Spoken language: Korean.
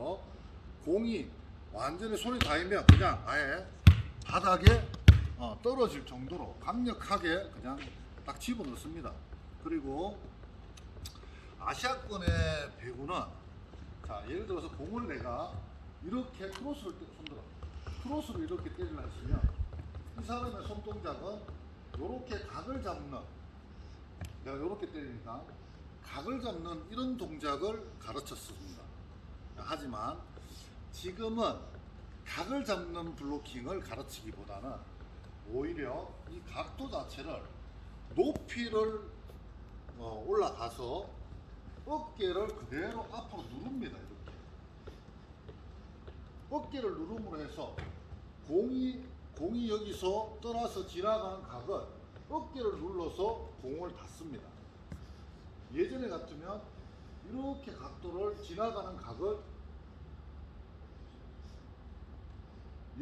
보십시오. 공이 완전히 손이 닿으면 그냥 아예 바닥에 어, 떨어질 정도로 강력하게 그냥 딱 집어넣습니다. 그리고 아시아권의 배구는 자 예를 들어서 공을 내가 이렇게 크로스를 때- 손들어 크로스를 이렇게 때리려 했으면 이 사람의 손 동작은 이렇게 각을 잡는 내가 이렇게 때리니까 각을 잡는 이런 동작을 가르쳤습니다. 하지만 지금은 각을 잡는 블로킹을 가르치기보다는 오히려 이 각도 자체를 높이를 어, 올라가서 어깨를 그대로 앞으로 누릅니다. 이렇게 어깨를 누름으로 해서 공이 공이 여기서 떠나서 지나가는 각은 어깨를 눌러서 공을 닿습니다. 예전에 같으면 이렇게 각도를 지나가는 각을